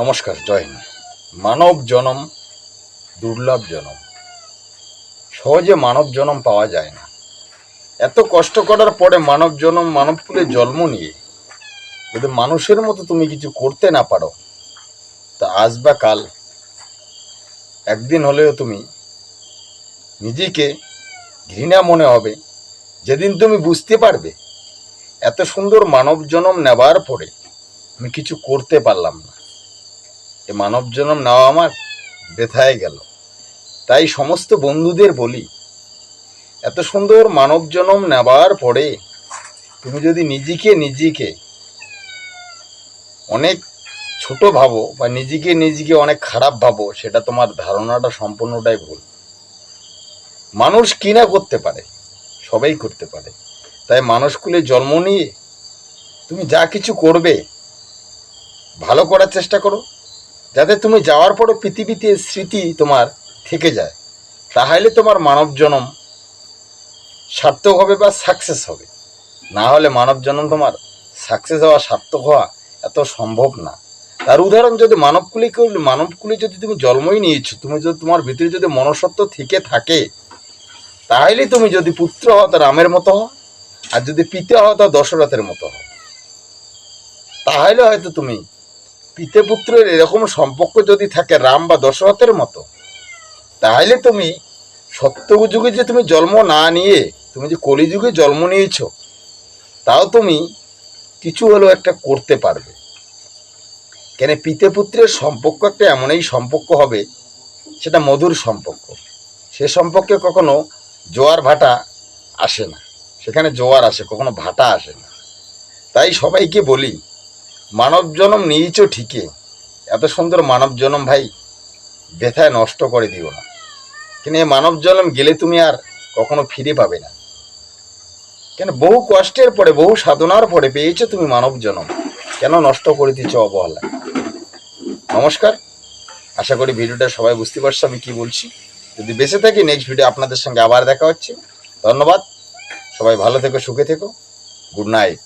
নমস্কার, জয় হিন্দ। মানব জনম, দুর্লভ জনম। সহজে মানব জনম পাওয়া যায় না। এত কষ্ট করার পরে মানব জনম, মানব কুলে জন্ম নিয়ে যদি মানুষের মতো তুমি কিছু করতে না পারো, তা আজ বা কাল একদিন হলেও তুমি নিজেকে ঘৃণা মনে হবে। যেদিন তুমি বুঝতে পারবে এত সুন্দর মানব জনম নেবার পরে আমি কিছু করতে পারলাম না। এ মানব জনম নেওয়া আমার বেথায় গেল। তাই সমস্ত বন্ধুদের বলি, এত সুন্দর মানব জনম নেবার পরে তুমি যদি নিজেকে নিজেকে অনেক ছোট ভাবো বা নিজেকে নিজেকে অনেক খারাপ ভাবো, সেটা তোমার ধারণাটা সম্পূর্ণটাই ভুল। মানুষ কিনা করতে পারে, সবাই করতে পারে। তাই মানুষকুলে জন্ম নিয়ে তুমি যা কিছু করবে, ভালো করার চেষ্টা করো। যাতে তুমি যাওয়ার পরও পৃথিবীতে স্মৃতি তোমার থেকে যায়, তাহলে তোমার মানব জনম সার্থক হবে বা সাকসেস হবে। না হলে মানব জনম তোমার সাকসেস হওয়া, সার্থক হওয়া এত সম্ভব না। তার উদাহরণ যদি মানবকুলি মানবকুলি যদি তুমি জন্মই নিয়েছো, তুমি যদি তোমার ভিতরে যদি মনসত্ব থেকে থাকে, তাহলে তুমি যদি পুত্র হও তা রামের মতো হও, আর যদি পিতা হও তা দশরথের মতো হও। তাহলে হয়তো তুমি পিতে পুত্রের এরকম সম্পর্ক যদি থাকে রাম বা দশরথের মতো, তাহলে তুমি সত্যযুগে যে তুমি জন্ম না নিয়ে, তুমি যে কলিযুগে জন্ম নিয়েছো, তাও তুমি কিছু হলেও একটা করতে পারবে। কেন পিতে পুত্রের সম্পর্ক একটা এমনই সম্পর্ক হবে, সেটা মধুর সম্পর্ক। সে সম্পর্কে কখনো জোয়ার ভাটা আসে না। সেখানে জোয়ার আসে, কখনো ভাটা আসে না। তাই সবাইকে বলি মানব জনম নিয়েছ ঠিকই। এত সুন্দর মানব জনম ভাই, ব্যথায় নষ্ট করে দিও না। কেন এই মানব জনম গেলে তুমি আর কখনো ফিরে পাবে না। কেন বহু কষ্টের পরে, বহু সাধনার পরে পেয়েছ তুমি মানব জনম কেন নষ্ট করে দিচ্ছ অবহেলা? নমস্কার। আশা করি ভিডিওটা সবাই বুঝতে পারছ আমি কি বলছি। যদি বেঁচে থাকি নেক্সট ভিডিও আপনাদের সঙ্গে আবার দেখা হচ্ছে। ধন্যবাদ। সবাই ভালো থেকো, সুখে থেকো। Good night.